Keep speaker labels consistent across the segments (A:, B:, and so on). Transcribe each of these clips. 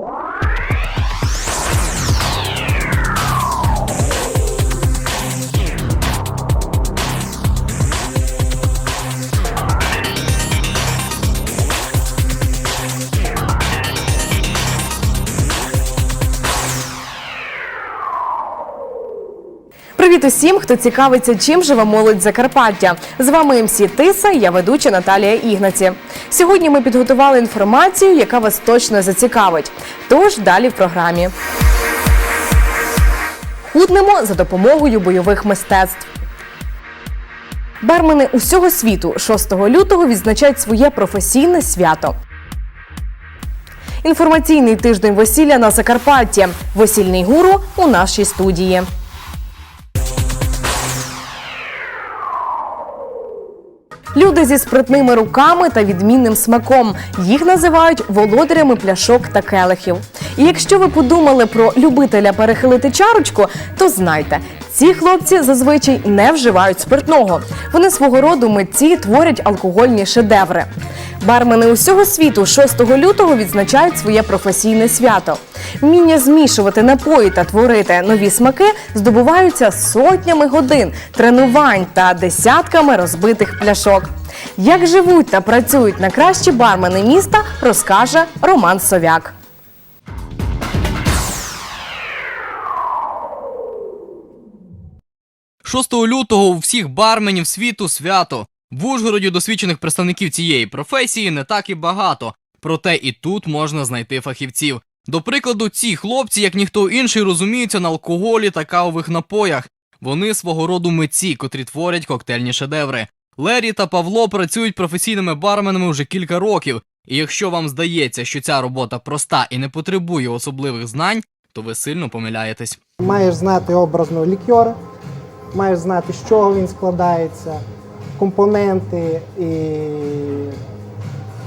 A: Привіт усім, хто цікавиться, чим живе молодь Закарпаття. З вами МС Тиса, я ведуча Наталія Ігнаці. Сьогодні ми підготували інформацію, яка вас точно зацікавить. Тож далі в програмі. Худнемо за допомогою бойових мистецтв. Бармени усього світу 6 лютого відзначають своє професійне свято. Інформаційний тиждень весілля на Закарпатті. Весільний гуру у нашій студії. Люди зі спритними руками та відмінним смаком. Їх називають володарями пляшок та келихів. І якщо ви подумали про любителя перехилити чарочку, то знайте, ці хлопці зазвичай не вживають спиртного. Вони свого роду митці творять алкогольні шедеври. Бармени усього світу 6 лютого відзначають своє професійне свято. Вміння змішувати напої та творити нові смаки здобуваються сотнями годин тренувань та десятками розбитих пляшок. Як живуть та працюють на кращі бармени міста, розкаже Роман Совяк.
B: – 6 лютого у всіх барменів світу свято. В Ужгороді досвідчених представників цієї професії не так і багато, проте і тут можна знайти фахівців. До прикладу, ці хлопці, як ніхто інший, розуміються на алкоголі та кавових напоях. Вони свого роду митці, котрі творять коктейльні шедеври. Лері та Павло працюють професійними барменами вже кілька років. І якщо вам здається, що ця робота проста і не потребує особливих знань, то ви сильно помиляєтесь.
C: Маєш знати образно лікер, маєш знати, з чого він складається, компоненти і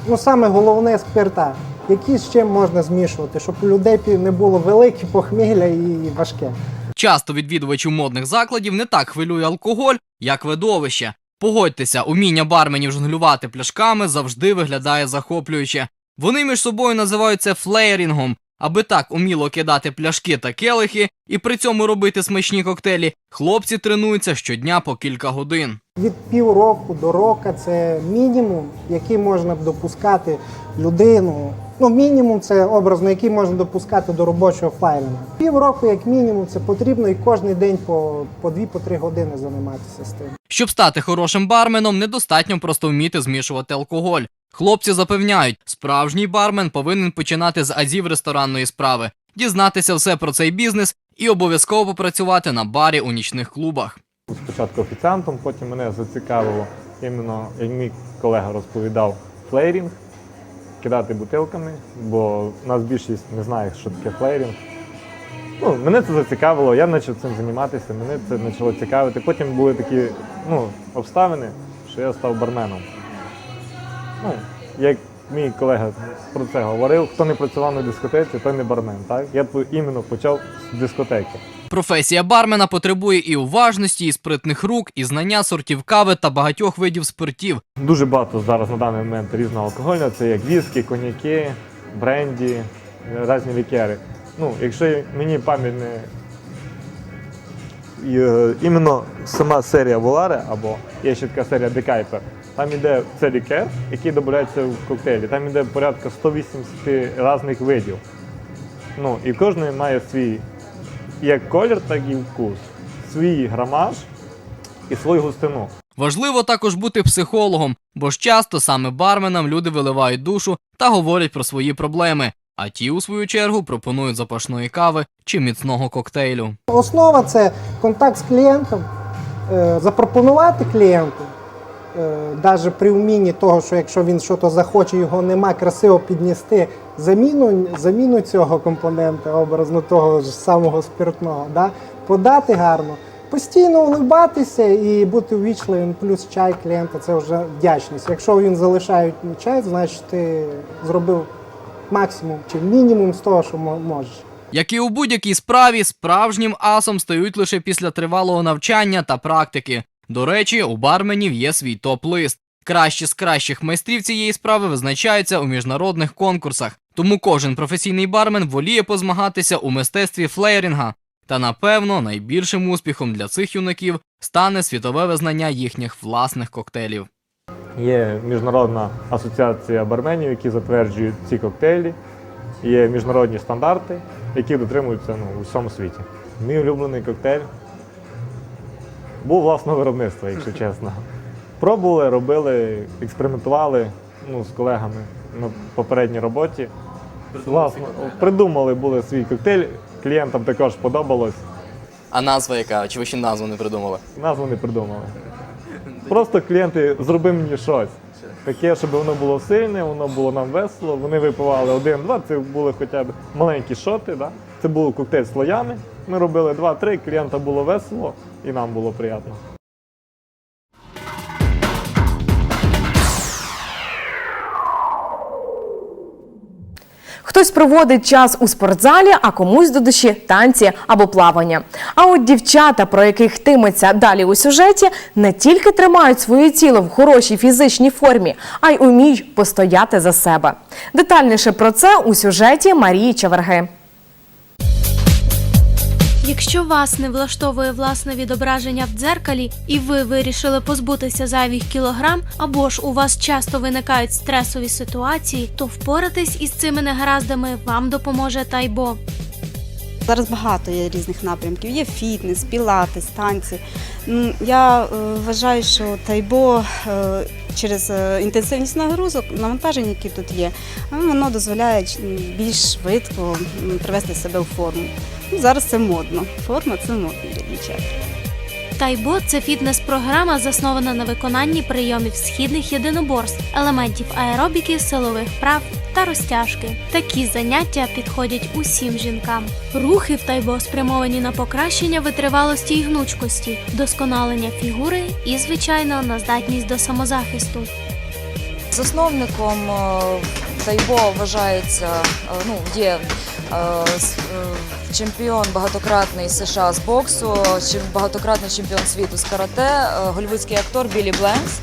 C: ну, саме головне спирта, які з чим можна змішувати, щоб у людей не було велике похмілля і важке.
B: Часто відвідувачів модних закладів не так хвилює алкоголь, як видовище. Погодьтеся, уміння барменів жонглювати пляшками завжди виглядає захоплююче. Вони між собою називають це флеєрінгом. Аби так уміло кидати пляшки та келихи і при цьому робити смачні коктейлі, хлопці тренуються щодня по кілька годин.
C: Від півроку до року це мінімум, який можна допускати людину. Ну, мінімум це образно, який можна допускати до робочого флайринга. Півроку, як мінімум, це потрібно і кожен день по, по 2-3 години займатися з тим.
B: Щоб стати хорошим барменом, недостатньо просто вміти змішувати алкоголь. Хлопці запевняють, справжній бармен повинен починати з азів ресторанної справи, дізнатися все про цей бізнес і обов'язково попрацювати на барі у нічних клубах.
D: спочатку офіціантом, потім мене зацікавило іменно, як мій колега розповідав, флейрінг, кидати бутилками, бо нас більшість не знає, що таке флейрінг. Ну, мене це зацікавило, я почав цим займатися, мене це почало цікавити. Потім були такі ну, обставини, що я став барменом. Ну, як мій колега про це говорив, хто не працював на дискотеці, той не бармен. Так? Я іменно почав з дискотеки.
B: Професія бармена потребує і уважності, і спритних рук, і знання сортів кави та багатьох видів спиртів.
D: Дуже багато зараз на даний момент різного алкоголю. Це як віскі, коньяки, бренді, різні лікери. Ну, якщо мені пам'ять не е, іменно сама серія Воларе, або є ще така серія Декайпер, там іде це лікер, який додається в коктейлі. Там іде порядка 180 різних видів. Ну, і кожен має свій як колір, так і вкус, свій грамаж і свою густину.
B: Важливо також бути психологом, бо ж часто саме барменам люди виливають душу та говорять про свої проблеми, а ті, у свою чергу, пропонують запашної кави чи міцного коктейлю.
C: Основа це контакт з клієнтом, е, запропонувати клієнту, навіть при вмінні того, що якщо він щось захоче, його нема, красиво піднести заміну, заміну цього компонента, образно того ж самого спиртного, да? подати гарно, постійно улибатися і бути увічливим, плюс чай клієнта це вже вдячність. Якщо він залишає чай, значить ти зробив максимум чи мінімум з того, що мо- можеш.
B: Як і у будь-якій справі, справжнім асом стають лише після тривалого навчання та практики. До речі, у барменів є свій топ-лист. Кращі з кращих майстрів цієї справи визначаються у міжнародних конкурсах. Тому кожен професійний бармен воліє позмагатися у мистецтві флеєрінга. Та напевно найбільшим успіхом для цих юнаків стане світове визнання їхніх власних коктейлів.
D: Є міжнародна асоціація барменів, які затверджують ці коктейлі. Є міжнародні стандарти, які дотримуються ну, у всьому світі. Мій улюблений коктейль був власного виробництва, якщо чесно. Пробували, робили, експериментували ну, з колегами на попередній роботі. Власно, придумали були свій коктейль, клієнтам також подобалось.
B: А назва яка? Чи ви ще назву не придумали?
D: Назву не придумали. Просто клієнти зроби мені щось. Таке, щоб воно було сильне, воно було нам весело. Вони випивали один-два, це були хоча б маленькі шоти. Да? Це був коктейль з слоями. Ми робили два-три, клієнта було весело і нам було приємно.
A: Хтось проводить час у спортзалі, а комусь до душі танці або плавання. А от дівчата, про яких тиметься далі у сюжеті, не тільки тримають своє тіло в хорошій фізичній формі, а й уміють постояти за себе. Детальніше про це у сюжеті Марії Чаверги.
E: Якщо вас не влаштовує власне відображення в дзеркалі, і ви вирішили позбутися зайвих кілограм, або ж у вас часто виникають стресові ситуації, то впоратись із цими негараздами вам допоможе тайбо.
F: Зараз багато є різних напрямків. Є фітнес, пілатес, танці. Ну, Я е, вважаю, що тайбо е, через е, інтенсивність нагрузок, навантажень, які тут є, воно дозволяє більш швидко привести себе в форму. Ну, зараз це модно. Форма це модно для дівчат.
E: Тайбо це фітнес-програма, заснована на виконанні прийомів східних єдиноборств, елементів аеробіки, силових вправ та розтяжки. Такі заняття підходять усім жінкам. Рухи в тайбо спрямовані на покращення витривалості і гнучкості, досконалення фігури і, звичайно, на здатність до самозахисту.
G: Засновником е, Тайбо вважається, е, ну, є чемпіон багатократний США з боксу, багатократний чемпіон світу з карате, е, голівудський актор Білі Бленкс.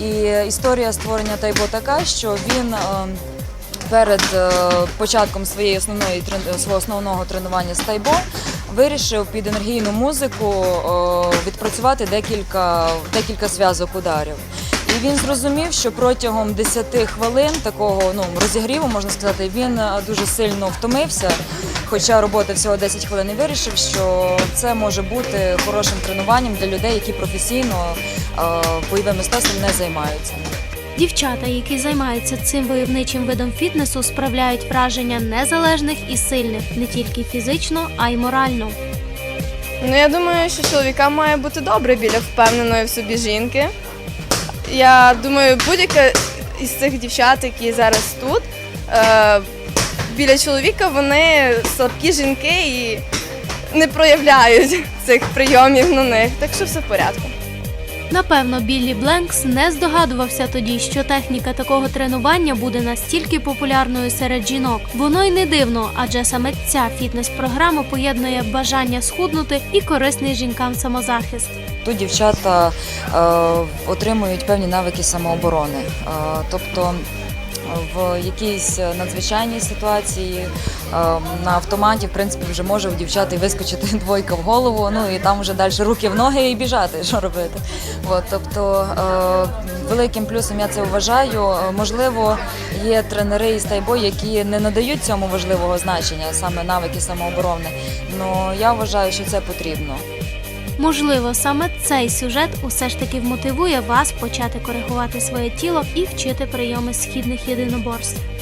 G: І історія створення Тайбо така, що він е, перед е, початком своєї основної свого основного тренування з Тайбо вирішив під енергійну музику е, відпрацювати декілька, декілька зв'язок ударів. І він зрозумів, що протягом 10 хвилин такого ну, розігріву, можна сказати, він е, дуже сильно втомився. Хоча робота всього 10 хвилин і вирішив, що це може бути хорошим тренуванням для людей, які професійно е, бойовим мистецтвом не займаються.
E: Дівчата, які займаються цим войовничим видом фітнесу, справляють враження незалежних і сильних не тільки фізично, а й морально.
H: Ну, я думаю, що чоловікам має бути добре біля впевненої в собі жінки. Я думаю, будь-яка із цих дівчат, які зараз тут, е, біля чоловіка вони слабкі жінки і не проявляють цих прийомів на них. Так що все в порядку.
E: Напевно, Біллі Бленкс не здогадувався тоді, що техніка такого тренування буде настільки популярною серед жінок. Воно й не дивно, адже саме ця фітнес-програма поєднує бажання схуднути і корисний жінкам самозахист.
G: Тут дівчата е, отримують певні навики самооборони. Е, тобто в якійсь надзвичайній ситуації е, на автоматі, в принципі, вже може у дівчат і вискочити двойка в голову, ну і там вже далі руки в ноги і біжати, що робити. От, тобто великим плюсом я це вважаю. Можливо, є тренери із тайбо, які не надають цьому важливого значення, саме навики самооборони. але я вважаю, що це потрібно.
E: Можливо, саме цей сюжет усе ж таки вмотивує вас почати коригувати своє тіло і вчити прийоми східних єдиноборств.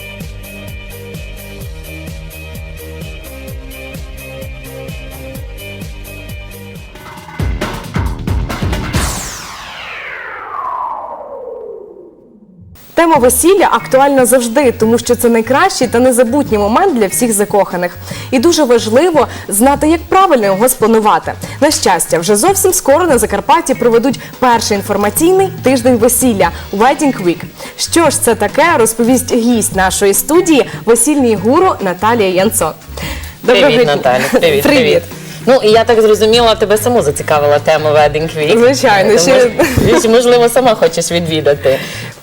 A: Тема весілля актуальна завжди, тому що це найкращий та незабутній момент для всіх закоханих. І дуже важливо знати, як правильно його спланувати. На щастя, вже зовсім скоро на Закарпатті проведуть перший інформаційний тиждень весілля Wedding Week. Що ж це таке, розповість гість нашої студії, весільний гуру Наталія Янцо. Доброго
I: Привіт,
A: дня.
I: Наталя. Привіт,
A: Привіт.
I: привіт. Ну і я так зрозуміла, тебе саму зацікавила тема Wedding Week.
A: Звичайно, ще-
I: можливо, сама хочеш відвідати.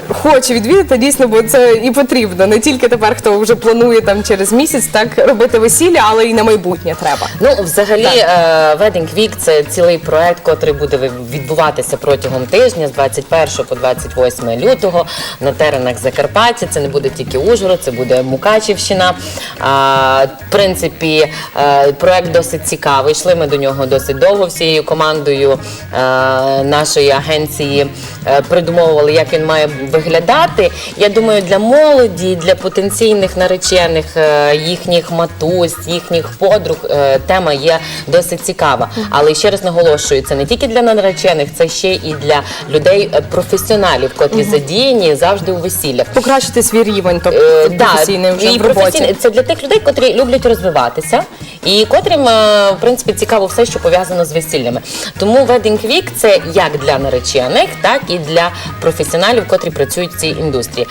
A: Хоче відвідати, дійсно, бо це і потрібно. Не тільки тепер, хто вже планує там через місяць так робити весілля, але і на майбутнє треба.
I: Ну, взагалі, е, Wedding Week – це цілий проект, котрий буде відбуватися протягом тижня з 21 по 28 лютого на теренах Закарпаття. Це не буде тільки Ужгород, це буде Мукачівщина. А, в принципі, е, проект досить цікавий. Йшли ми до нього досить довго всією командою е, нашої агенції. Придумовували, як він має виглядати. Я думаю, для молоді, для потенційних наречених, е, їхніх матусь, їхніх подруг е, тема є досить цікава. Але ще раз наголошую, це не тільки для наречених, це ще і для людей е, професіоналів, котрі задіяні завжди у весіллях.
A: Покращити свій рівень, тобто професійний вже
I: і
A: в роботі.
I: Це для тих людей, котрі люблять розвиватися, і котрим в принципі цікаво все, що пов'язано з весіллями. Тому Wedding Week – це як для наречених, так і для професіоналів, котрі працюють в цій індустрії.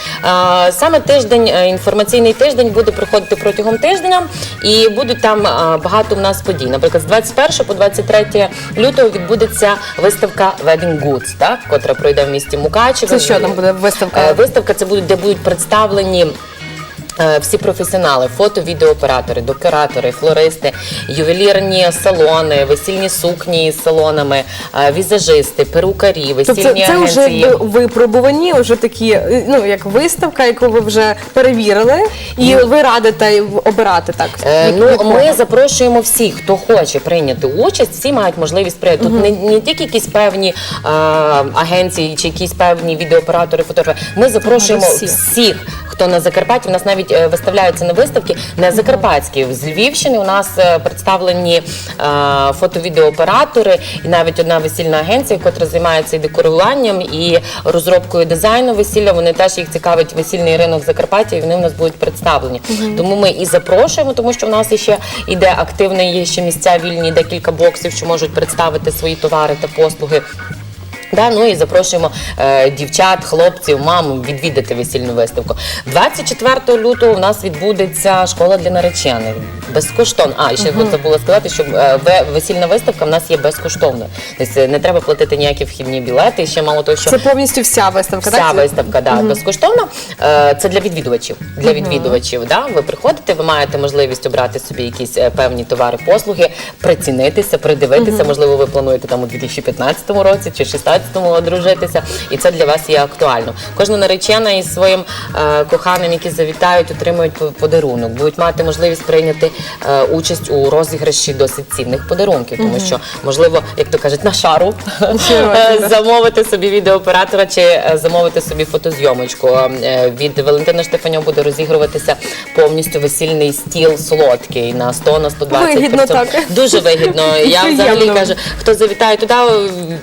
I: Саме тиждень, е, інформаційний тиждень буде проходити протягом тижня, і будуть там е, багато в нас подій. Наприклад, з 21 по 23 лютого відбудеться виставка Wedding Goods, так, котра пройде в місті Мукачево.
A: Це що там буде виставка?
I: Е, Виставка це буде, де будуть представлені. Е, Всі професіонали, фото, відеооператори, декоратори, флористи, ювелірні салони, весільні сукні з салонами, е, візажисти, перукарі, весільні
A: Тобто це вже
I: агенції.
A: випробувані, вже такі, е, ну як виставка, яку ви вже перевірили, і ви радите обирати так.
I: Е, Ну, ми запрошуємо всіх, хто хоче прийняти участь. Всі мають можливість прийняти. Тут не, не тільки якісь певні е, агенції чи якісь певні відеооператори, фотографи. Ми запрошуємо
A: всі.
I: всіх. Хто на Закарпатті, у нас навіть е, виставляються на виставки не закарпатські. З Львівщини у нас е, представлені е, фото-відеооператори і навіть одна весільна агенція, яка займається і декоруванням і розробкою дизайну весілля. Вони теж їх цікавить весільний ринок Закарпаття, і вони в нас будуть представлені. Тому ми і запрошуємо, тому що в нас ще іде активний є ще місця вільні, декілька боксів, що можуть представити свої товари та послуги. Да, ну і запрошуємо е, дівчат, хлопців, мам відвідати весільну виставку. 24 лютого у нас відбудеться школа для наречених. Безкоштовно. А, і ще uh забула сказати, що е, весільна виставка в нас є безкоштовною. Тобто е, не треба платити ніякі вхідні білети. І ще мало того, що
A: Це повністю вся виставка,
I: Вся
A: так?
I: виставка, да, безкоштовна. Е, Це для відвідувачів. Для відвідувачів, да. Ви приходите, ви маєте можливість обрати собі якісь е, певні товари, послуги, прицінитися, придивитися. Можливо, ви плануєте там у 2015 році чи 2016 одружитися, і це для вас є актуально. Кожна наречена із своїм е, коханим, які завітають, отримують по- подарунок, будуть мати можливість прийняти е, участь у розіграші досить цінних подарунків, тому що можливо, як то кажуть, на шару е, замовити собі відеооператора чи е, замовити собі фотозйомочку. Е, Від Валентина Штефаньо буде розігруватися повністю весільний стіл солодкий на 100 на 120
A: Вигідно
I: персон.
A: так.
I: Дуже вигідно. Я
A: Приємно.
I: взагалі кажу, хто завітає туди,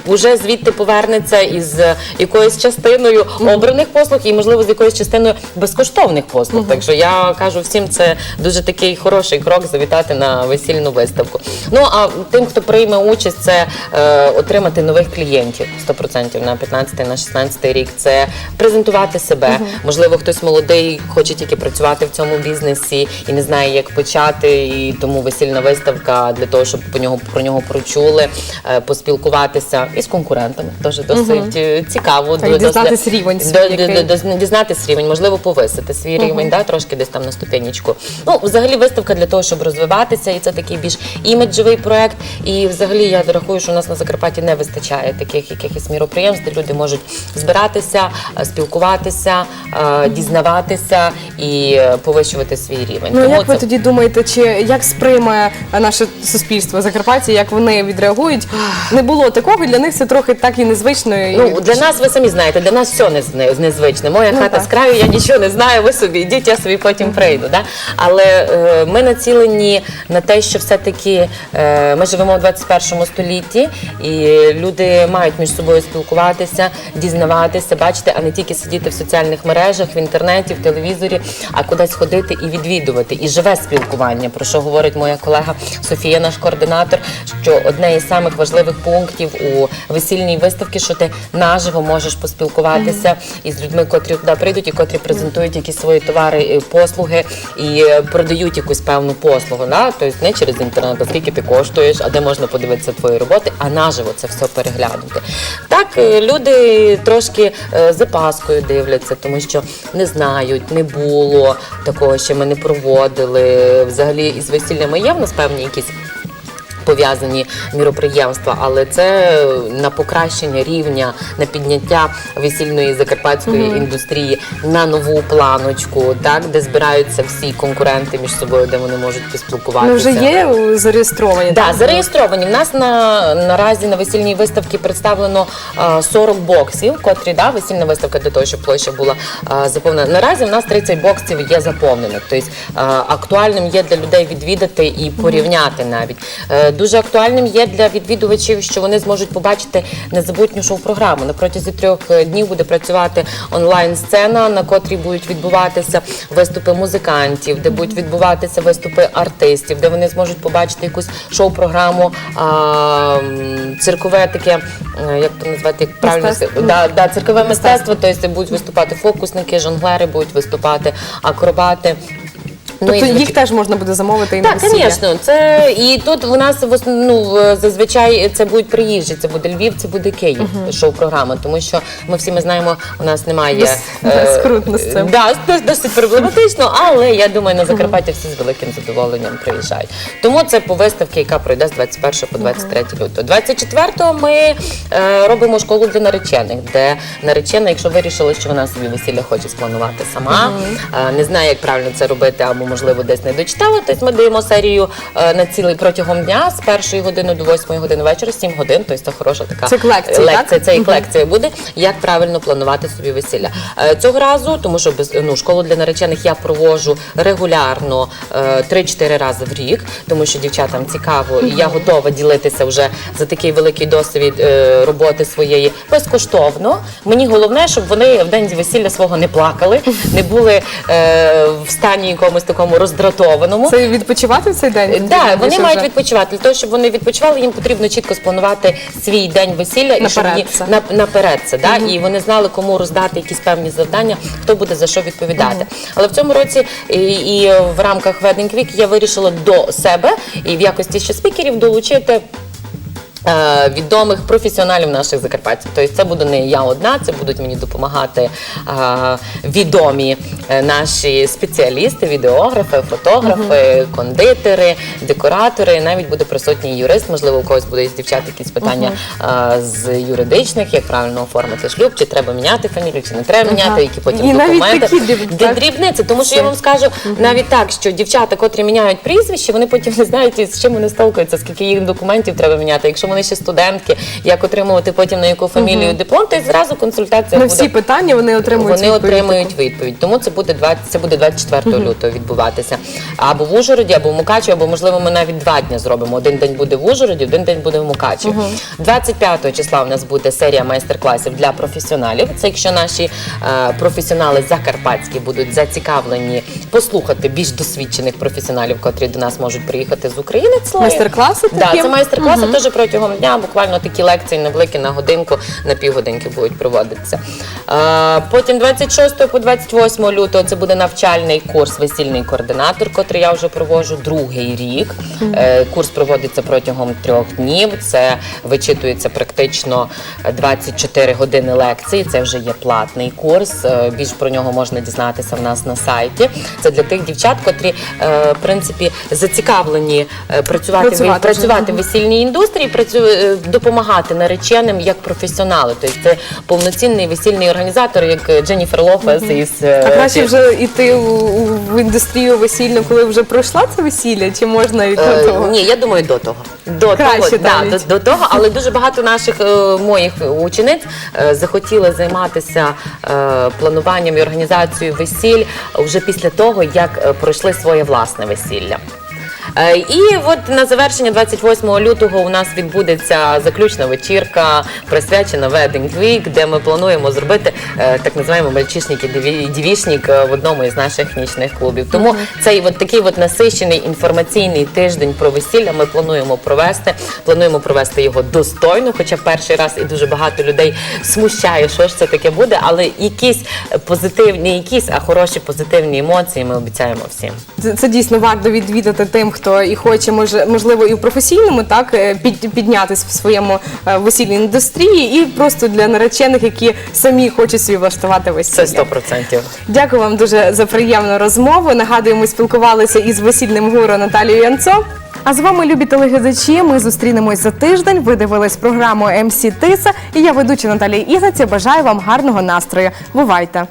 I: вже звідти повернеться із е, якоюсь частиною обраних послуг і, можливо, з якоюсь частиною безкоштовних послуг. Так що я кажу всім, це дуже такий хороший крок завітати на весільну виставку. Ну а тим, хто прийме участь, це е, отримати нових клієнтів 100% на 15 на 16 рік. Це презентувати себе. Можливо, хтось молодий хоче тільки працювати в цьому бізнесі і не знає, як почати. І тому весільна виставка для того, щоб по нього про нього прочули, е, поспілкуватися і з конкурентами. Теж досить е, цікаво.
A: Та й дізнатись рівень свій,
I: До-
A: який.
I: до- до- дізнатись рівень, можливо, повисити свій рівень, да, трошки десь там на ступенечку. Ну, взагалі, виставка для того, щоб розвиватися, і це такий більш іміджовий проект. І взагалі я рахую, що у нас на Закарпатті не вистачає таких якихось міроприємств, де люди можуть збиратися, е, спілкуватися, е, дізнаватися і е, повищувати свій рівень.
A: Ну
I: Тому
A: як ви
I: це-
A: тоді думаєте, чи як сприйме е, наше суспільство Закарпаття, як вони відреагують? Не було такого, для них це трохи так і незвично. і-
I: Ну, для нас ви самі знаєте, для нас все нез- незвичне. Моя
A: Ну,
I: хата
A: так.
I: з краю, я нічого не знаю, ви собі йдіть, я собі потім прийду. Да? Але е, ми націлені на те, що все-таки е, ми живемо у 21 столітті, і люди мають між собою спілкуватися, дізнаватися, бачити, а не тільки сидіти в соціальних мережах, в інтернеті, в телевізорі, а кудись ходити і відвідувати. І живе спілкування, про що говорить моя колега Софія, наш координатор, що одне із самих важливих пунктів у весільній виставці виставки, що ти наживо можеш поспілкуватися із людьми, котрі туди прийдуть і котрі презентують якісь свої товари, послуги і е, продають якусь певну послугу. Да? Тобто не через інтернет, а скільки ти коштуєш, а де можна подивитися твої роботи, а наживо це все переглянути. Так, е, люди трошки е, з опаскою дивляться, тому що не знають, не було такого, ще ми не проводили. Взагалі із весіллями є в нас певні якісь пов'язані міроприємства, але це на покращення рівня, на підняття весільної закарпатської індустрії на нову планочку, так де збираються всі конкуренти між собою, де вони можуть поспілкуватися.
A: Ну, вже є е, зареєстровані.
I: Да,
A: так?
I: зареєстровані. В нас на наразі на весільній виставці представлено а, 40 боксів, котрі да, весільна виставка для того, щоб площа була заповнена. Наразі в нас 30 боксів є заповнених. Тобто актуальним є для людей відвідати і порівняти навіть. Дуже актуальним є для відвідувачів, що вони зможуть побачити незабутню шоу-програму. На протязі трьох е, днів буде працювати онлайн-сцена, на котрій будуть відбуватися виступи музикантів, де будуть відбуватися виступи артистів, де вони зможуть побачити якусь шоу-програму, циркове таке, е, як то назвати, як правильно да, да, циркове мистецтво. Тобто будуть виступати фокусники, жонглери, будуть виступати акробати. Ну,
A: Тобто
I: і
A: їх теж можна буде замовити і на
I: так,
A: весілля?
I: звісно, це і тут в нас в основ- ну, в- зазвичай це будуть приїжджі, це буде Львів, це буде Київ, шоу-програма, тому що ми всі ми знаємо, у нас немає
A: Дос-
I: е,
A: скрутно з цим.
I: Да, дос- досить проблематично, але я думаю, на Закарпаття всі з великим задоволенням приїжджають. Тому це по виставці, яка пройде з 21 по 23 лютого. 24 ми е, робимо школу для наречених, де наречена, якщо вирішила, що вона собі весілля хоче спланувати сама, е, не знає, як правильно це робити, або можливо десь не дочитала. Тобто ми даємо серію е, на цілий протягом дня з першої години до восьмої години вечора, 7 годин. Тобто це хороша така
A: Це лекції,
I: лекція.
A: так?
I: Це як лекція буде, як правильно планувати собі весілля. Е, Цього разу, тому що без ну школу для наречених я проводжу регулярно е, 3-4 рази в рік, тому що дівчатам цікаво, і я готова ділитися вже за такий великий досвід е, роботи своєї безкоштовно. Мені головне, щоб вони в день весілля свого не плакали, не були е, в стані якомусь такому роздратованому.
A: Це відпочивати в цей день?
I: Так,
A: да,
I: вони мають
A: вже?
I: відпочивати. Для того, щоб вони відпочивали, їм потрібно чітко спланувати свій день весілля і щоб їм- наперед це, да? і вони знали, кому роздати якісь певні завдання, хто буде за що відповідати. Але в цьому році і, і в рамках Wedding Week я вирішила до себе і в якості ще спікерів долучити. Е, Відомих професіоналів наших закарпатців. Тобто це буду не я одна, це будуть мені допомагати е, відомі е, наші спеціалісти, відеографи, фотографи, кондитери, декоратори. Навіть буде присутній юрист. Можливо, у когось буде із дівчат якісь питання з юридичних, як правильно оформити шлюб, чи треба міняти фамілію, чи не треба міняти, які потім
A: І навіть
I: документи.
A: такі дріб-
I: Дріб- дрібниці, тому що я вам скажу навіть так, що дівчата, котрі міняють прізвище, вони потім не знають, з чим вони сталкуються, скільки їх документів треба міняти. Якщо вони ще студентки, як отримувати потім на яку фамілію диплом, то й зразу консультація
A: На
I: буде.
A: всі питання вони отримують
I: Вони
A: відповідь
I: отримують відповідь. Тому це буде 20, це буде 24 лютого відбуватися. Або в Ужгороді, або в Мукачеві, або можливо ми навіть два дні зробимо. Один день буде в Ужгороді, один день буде в Мукачеві. 25 числа у нас буде серія майстер-класів для професіоналів. Це якщо наші е, професіонали закарпатські будуть зацікавлені послухати більш досвідчених професіоналів, котрі до нас можуть приїхати з України. Це
A: Майстер-класи
I: Да,
A: такі?
I: це майстер-класи теж протягом дня, буквально такі лекції невеликі на годинку, на півгодинки будуть проводитися. Потім 26 по 28 лютого це буде навчальний курс весільний координатор, котрий я вже проводжу другий рік. Е, курс проводиться протягом трьох днів. Це вичитується практично 24 години лекцій. Це вже є платний курс. Е, більш про нього можна дізнатися в нас на сайті. Це для тих дівчат, котрі е, в принципі зацікавлені працювати,
A: Працювати
I: в, весільній індустрії, допомагати нареченим як професіонали. Тобто це повноцінний весільний організатор, як Дженніфер Лопес із е,
A: А краще вже йти в індустрію весільну, коли вже пройшла це весілля, чи можна і до
I: Е,
A: того?
I: Ні, я думаю, до того. До
A: Краще
I: того, да, до, до того, але дуже багато наших е, моїх учениць е, захотіли займатися е, плануванням і організацією весіль вже після того, як е, пройшли своє власне весілля. Е, І от на завершення 28 лютого у нас відбудеться заключна вечірка, присвячена Wedding Week, де ми плануємо зробити е, так називаємо мальчишник і діві- дівішник е, в одному із наших нічних клубів. Тому цей от такий от насичений інформаційний тиждень про весілля ми плануємо провести. Плануємо провести його достойно, хоча перший раз і дуже багато людей смущає, що ж це таке буде, але якісь позитивні, якісь, а хороші позитивні емоції ми обіцяємо всім.
A: Це, це дійсно варто відвідати тим, хто і хоче, може, можливо, і в професійному так е, під, піднятись в своєму е, весільній індустрії, і просто для наречених, які самі хочуть собі влаштувати
I: Це
A: весілля.
I: 100%.
A: Дякую вам дуже за приємну розмову. Нагадую, ми спілкувалися із весільним гуру Наталією Янцо. А з вами, любі телеглядачі, ми зустрінемось за тиждень. Ви дивились програму МС Тиса. І я ведуча Наталія Ігнаця. Бажаю вам гарного настрою. Бувайте!